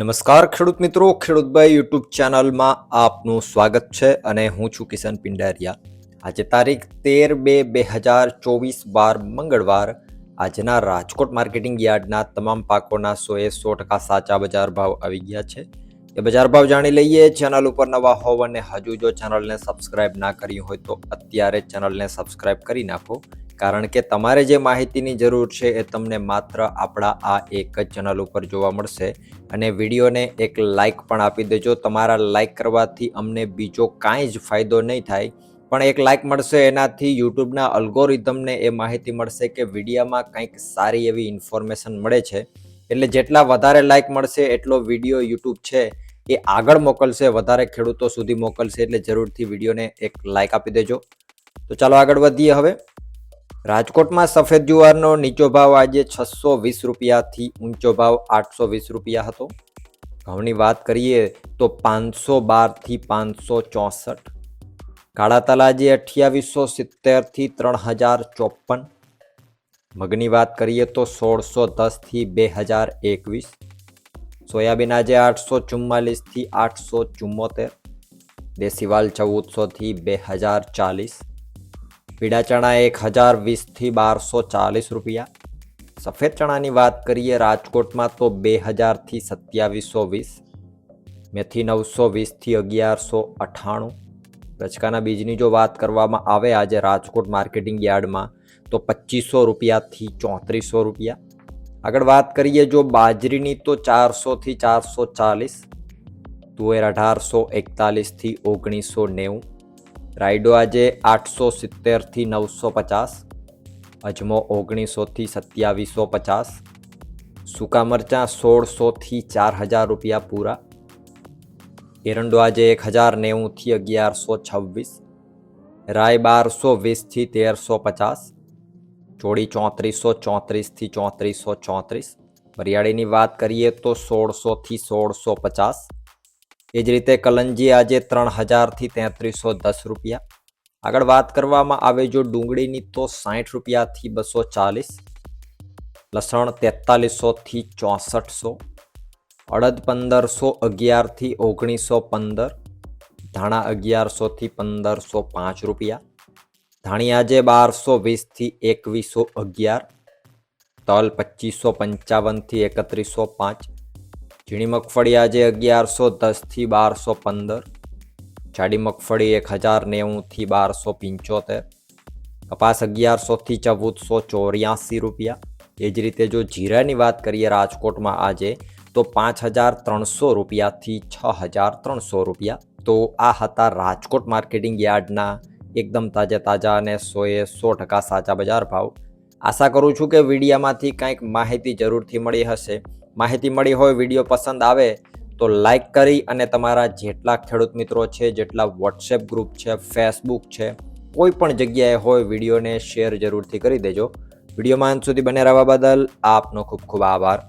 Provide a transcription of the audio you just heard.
નમસ્કાર ખેડૂત મિત્રો ખેડૂતભાઈ યુટ્યુબ ચેનલમાં આપનું સ્વાગત છે અને હું છું કિશન પિંડારિયા. આજે તારીખ તેર બે બે હજાર ચોવીસ બાર મંગળવાર આજના રાજકોટ માર્કેટિંગ યાર્ડના તમામ પાકોના સોએ સો ટકા સાચા બજાર ભાવ આવી ગયા છે. એ બજાર ભાવ જાણી લઈએ, ચેનલ ઉપર નવા હોવ અને હજુ જો ચેનલને સબસ્ક્રાઇબ ના કરી હોય તો અત્યારે ચેનલને સબસ્ક્રાઇબ કરી નાખો. કારણ કે તમારે જે માહિતીની જરૂર છે એ તમને માત્ર આપણા આ એક જ ચેનલ ઉપર જોવા મળશે. અને વિડીયોને એક લાઇક પણ આપી દેજો. તમારા લાઇક કરવાથી અમને બીજો કાંઈ જ ફાયદો નહીં થાય. પણ એક લાઇક મળશે એનાથી યુટ્યુબના અલ્ગોરિધમને એ માહિતી મળશે કે વિડીયામાં કંઈક સારી એવી ઇન્ફોર્મેશન મળે છે. એટલે જેટલા વધારે લાઇક મળશે, એટલો વીડિયો યુટ્યુબ છે એ આગળ મોકલશે, વધારે ખેડૂતો સુધી મોકલશે, એટલે જરૂરથી વિડીયોને એક લાઇક આપી દેજો. તો ચાલો આગળ વધીએ હવે. રાજકોટમાં સફેદ જુવારનો નીચો ભાવ આજે છસો વીસ રૂપિયાથી ઊંચો ભાવ આઠસો વીસ રૂપિયા હતો. ઘઉંની વાત કરીએ તો પાંચસો બારથી પાંચસો ચોસઠ. કાળા તલાજી અઠ્યાવીસો સિત્તેરથી ત્રણ હજાર ચોપન. મગની વાત કરીએ તો સોળસો દસથી બે હજાર એકવીસ. સોયાબીન આજે આઠસો ચુમ્માલીસથી આઠસો ચુમ્મોતેર. દેશીવાલ ચૌદસોથી બે હજાર ચાલીસ. પીળા ચણા એક હજાર વીસથી બારસો ચાલીસ રૂપિયા. સફેદ ચણાની વાત કરીએ રાજકોટમાં તો બે હજારથી સત્યાવીસો વીસ, મેથી નવસો વીસથી અગિયારસો અઠ્ઠાણું રચકાના બીજની જો વાત કરવામાં આવે આજે રાજકોટ માર્કેટિંગ યાર્ડમાં, તો પચીસો રૂપિયાથી ચોત્રીસો રૂપિયા. આગળ વાત કરીએ જો બાજરીની તો ચારસોથી ચારસો ચાલીસ, તુવેર અઢારસો એકતાલીસથી ઓગણીસો નેવું. રાયડો આજે આઠસો સિત્તેરથી નવસો પચાસ, અજમો ઓગણીસોથી સત્યાવીસો પચાસ, સૂકા મરચાં સોળસોથી ચાર હજાર રૂપિયા પૂરા. એરંડો આજે એક હજાર નેવુંથી અગિયારસો છવ્વીસ, રાય બારસો વીસથી તેરસો પચાસ ચોડી ચોત્રીસો ચોત્રીસથી ચોત્રીસો ચોત્રીસ. વરિયાળીની વાત કરીએ તો સોળસોથી સોળસો પચાસ એ જ રીતે કલંજી આજે ત્રણ હજારથી તેત્રીસો દસ રૂપિયા. આગળ વાત કરવામાં આવે જો ડુંગળીની તો સાઠ રૂપિયાથી બસો ચાલીસ, લસણ તેતાલીસોથી ચોસઠસો, અડદ પંદરસો અગિયારથી ઓગણીસો પંદર, ધાણા અગિયારસોથી પંદરસો પાંચ રૂપિયા, ધાણી આજે બારસો વીસથી એકવીસો અગિયાર, તલ પચીસો પંચાવનથી એકત્રીસો પાંચ ઝીણી મગફળી આજે અગિયારસો દસથી બારસો પંદર, જાડી મગફળી એક હજાર નેવુંથી બારસો પંચોતેર, કપાસ અગિયારસોથી ચૌદસો ચોર્યાસી રૂપિયા. એ જ રીતે જો જીરાની વાત કરીએ રાજકોટમાં આજે, તો પાંચ હજાર ત્રણસો રૂપિયાથી છ હજાર ત્રણસો રૂપિયા. તો આ હતા રાજકોટ માર્કેટિંગ યાર્ડના એકદમ તાજા તાજા અને સોએ સો ટકા સાચા બજાર ભાવ. આશા કરું છું કે વિડીયામાંથી કંઈક માહિતી જરૂરથી મળી હશે. માહિતી મળી હોય, વીડિયો પસંદ આવે, તો લાઈક કરી અને તમારા જેટલા ખેડૂત મિત્રો છે, જેટલા વોટ્સએપ ગ્રુપ છે ફેસબુક છે, કોઈ પણ જગ્યાએ હોય, વિડીયોને શેર જરૂરથી કરી દેજો. વિડીયોમાં અંત સુધી બને રહેવા બદલ આપનો ખૂબ ખૂબ આભાર.